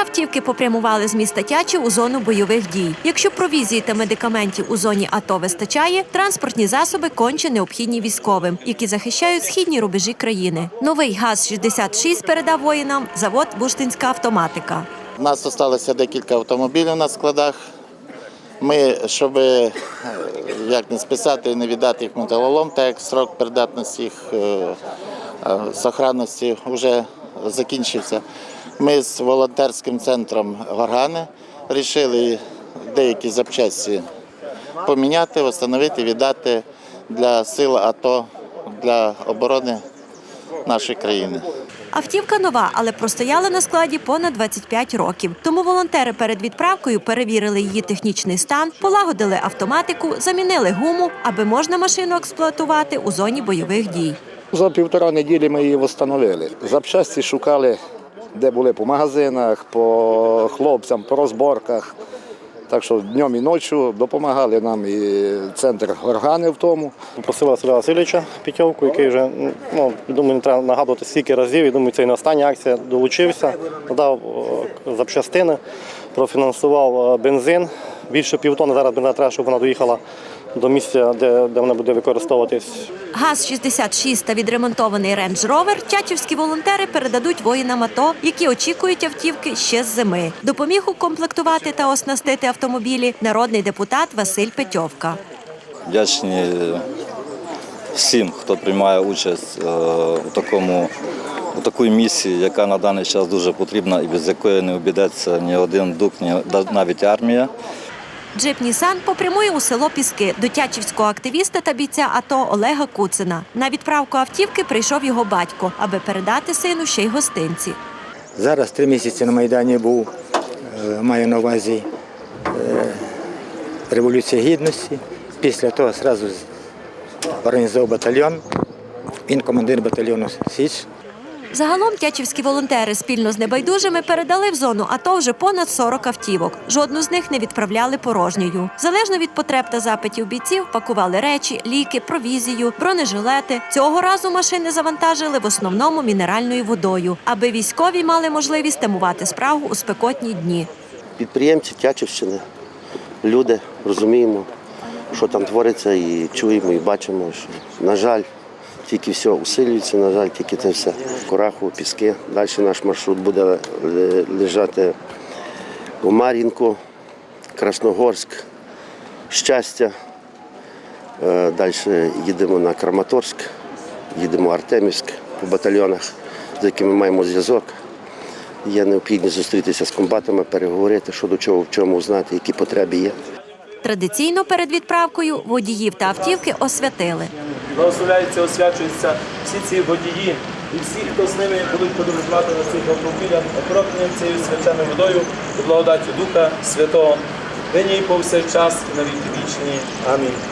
автівки попрямували з міста Тячів у зону бойових дій. Якщо провізії та медикаментів у зоні АТО вистачає, транспортні засоби конче необхідні військовим, які захищають східні рубежі країни. Новий ГАЗ-66 передав воїнам завод Буштинська автоматика. У нас залишилося декілька автомобілів на складах. Ми, щоб е, як не списати і не віддати їх металолом, так як срок придатності їх е, е, сохранності вже закінчився. Ми з волонтерським центром Горгани вирішили деякі запчасті поміняти, встановити, віддати для сил АТО для оборони нашої країни. Автівка нова, але простояла на складі понад 25 років. Тому волонтери перед відправкою перевірили її технічний стан, полагодили автоматику, замінили гуму, аби можна машину експлуатувати у зоні бойових дій. За півтора неділі ми її встановили. Запчасті шукали, де були по магазинах, по хлопцям, по розборках. Так що днем і ночі допомагали нам і центр органи в тому. Попросила Василя Васильовича Пітьовку, який вже, ну, думаю, не треба нагадувати стільки разів. І думаю, це і на остання акція долучився, надав запчастини, профінансував е, бензин. Більше півтони зараз бензина треба, щоб вона доїхала до місця, де, де вона буде використовуватись. ГАЗ-66 та відремонтований Range Rover тячівські волонтери передадуть воїнам АТО, які очікують автівки ще з зими. Допоміг укомплектувати та оснастити автомобілі народний депутат Василь Петьовка. Вдячні всім, хто приймає участь е, у такому у такій місії, яка на даний час дуже потрібна і без якої не обійдеться ні один дух, ні навіть армія. Джип Нісан попрямує у село Піски до тячівського активіста та бійця АТО Олега Куцина. На відправку автівки прийшов його батько, аби передати сину ще й гостинці. Зараз три місяці на Майдані був, е, маю на увазі е, Революція Гідності. Після того одразу організував батальйон. Він командир батальйону Січ. Загалом тячівські волонтери спільно з небайдужими передали в зону АТО вже понад 40 автівок. Жодну з них не відправляли порожньою. Залежно від потреб та запитів бійців, пакували речі, ліки, провізію, бронежилети. Цього разу машини завантажили в основному мінеральною водою, аби військові мали можливість тамувати спрагу у спекотні дні. підприємці Тячівщини, люди, розуміємо, що там твориться, і чуємо, і бачимо, що, на жаль, тільки все усилюється, на жаль, тільки це все. Кораху, піски. Далі наш маршрут буде лежати у Мар'їнку, Красногорськ, Щастя. Е, Далі їдемо на Краматорськ, їдемо в Артемівськ по батальйонах, з якими маємо зв'язок. Є необхідність зустрітися з комбатами, переговорити, що до чого, в чому знати, які потреби є. Традиційно перед відправкою водіїв та автівки освятили. Благословляються, освячуються всі ці водії і всі, хто з ними будуть подорожувати на цих автомобілях, окропленням цією свяченою водою і благодаттю Духа Святого, нині і повсякчас і на віки вічні. Амінь.